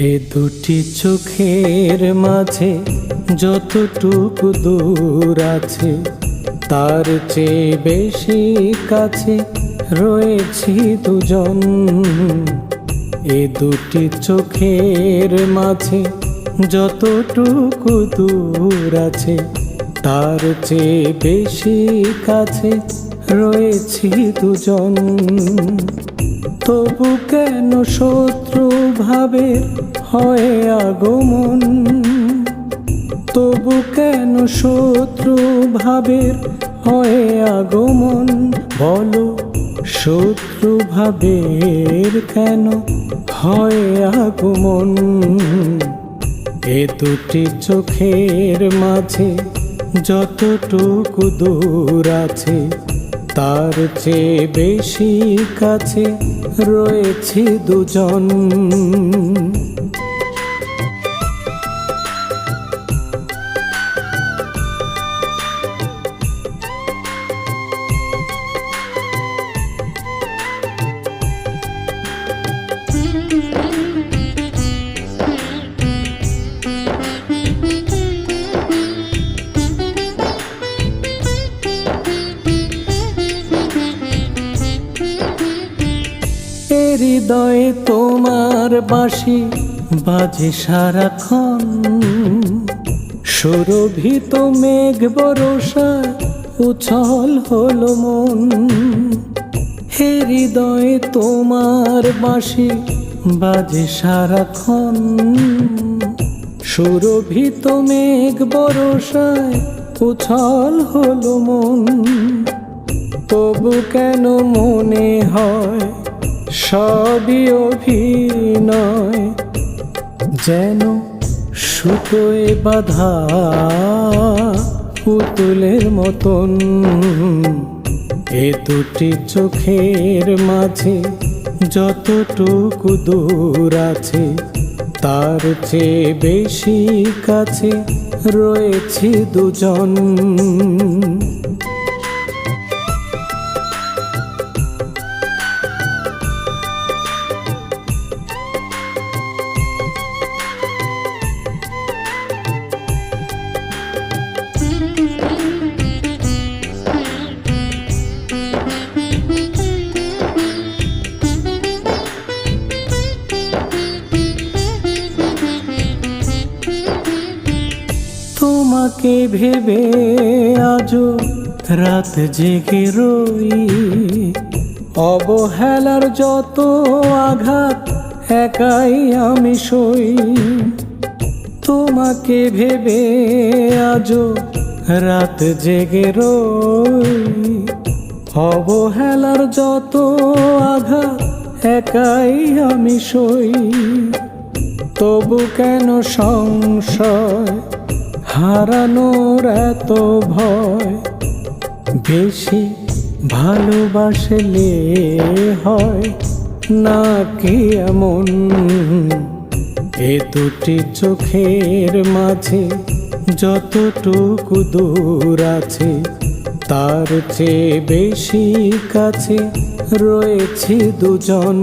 দুটি চোখের মাঝে যতটুকু দূর আছে, তার চেয়ে বেশি কাছে রয়েছি দুজন। এ দুটি চোখের মাঝে যতটুকু দূর আছে, তার চেয়ে বেশি কাছে রয়েছি দুজন। তবু কেন শত্রু ভাবে হয় আগমন। তবু কেন শত্রু ভাবের হয় আগমন? বলো, শত্রু ভাবের কেন হয় আগমন? এ দুটি চোখের মাঝে যতটুকু দূর আছে, তার চেয়ে বেশি কাছে রয়েছি দুজন। হৃদয়ে তোমার বাঁশি বাজে সারাক্ষণ। সুরভিত মেঘ বরসায় উছল হলো মন। হে হৃদয়ে তোমার বাঁশি বাজে সারাক্ষণ। সুরভিত মেঘ বরসায় উছল হলো মন। তবু কেন মনে হয় সবই অভিনয়, যেন সুতোয় বাধা পুতুলের মতন। এ দুটি চোখের মাঝে যতটুকু দূর আছে, তার চেয়ে বেশি কাছে রয়েছি দুজন। তোমাকে ভেবে আজও রাত জেগে রই। অবহেলার যত আঘাত একাই আমি সই। তোমাকে ভেবে আজও রাত জেগে রই। অবহেলার যত আঘাত একাই আমি সই। তবু কেন সংশয় হারানোর এত ভয় বেশি ভালোবাসলে হয় না কি এমন? এ দুটি চোখের মাঝে যতটুকু দূর আছে, তার চেয়ে বেশি কাছে রয়েছি দুজন।